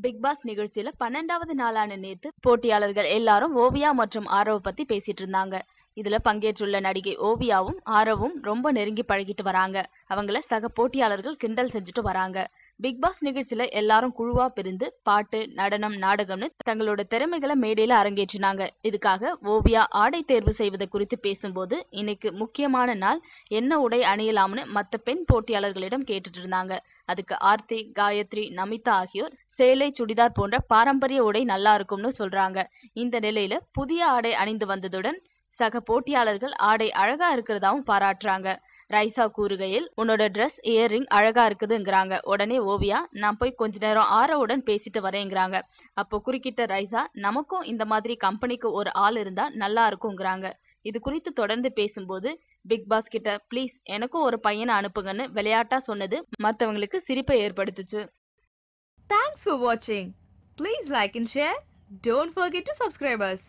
Big pass நிகழ்ச்சியில பன்னெண்டாவது நாளான நேத்து போட்டியாளர்கள் எல்லாரும் ஓவியா மற்றும் ஆரவ் பத்தி பேசிட்டு இருந்தாங்க. இதுல பங்கேற்றுள்ள நடிகை ஓவியாவும் ஆரவும் ரொம்ப நெருங்கி பழகிட்டு வராங்க. அவங்கள சக போட்டியாளர்கள் கிண்டல் செஞ்சுட்டு வராங்க. பிக் பாஸ் நிகழ்ச்சியில எல்லாரும் குழுவா பிரிந்து பாட்டு நடனம் நாடகம்னு தங்களோட திறமைகளை மேடையில அரங்கேற்றினாங்க. இதுக்காக ஓவியா ஆடை தேர்வு செய்வது குறித்து பேசும்போது இன்னைக்கு முக்கியமான நாள் என்ன உடை அணியலாம்னு மத்த பெண் போட்டியாளர்களிடம் கேட்டுட்டு இருந்தாங்க. அதுக்கு ஆர்த்தி காயத்ரி நமிதா ஆகியோர் சேலை சுடிதார் போன்ற பாரம்பரிய உடை நல்லா இருக்கும்னு சொல்றாங்க. இந்த நிலையில புதிய ஆடை அணிந்து வந்ததுடன் சக போட்டியாளர்கள் ஆடை அழகா இருக்கிறதாவும் பாராட்டுறாங்க. ரைசா கூறுகையில் உன்னோட ட்ரெஸ் இயர்ரிங் அழகா இருக்குதுங்கிறாங்க. உடனே ஓவியா நான் போய் கொஞ்ச நேரம் ஆரவுடன் பேசிட்டு வரேங்கிறாங்க. அப்போ குறுக்கிட்ட ரைசா நமக்கும் இந்த மாதிரி கம்பெனிக்கு ஒரு ஆள் இருந்தா நல்லா இருக்குங்கிறாங்க. இது குறித்து தொடர்ந்து பேசும்போது பிக் பாஸ் கிட்ட ப்ளீஸ் எனக்கும் ஒரு பையனை அனுப்புங்கன்னு விளையாட்டா சொன்னது மற்றவங்களுக்கு சிரிப்பை ஏற்படுத்துச்சு. தேங்க்ஸ் for வாட்சிங் please like and share don't forget to subscribe us.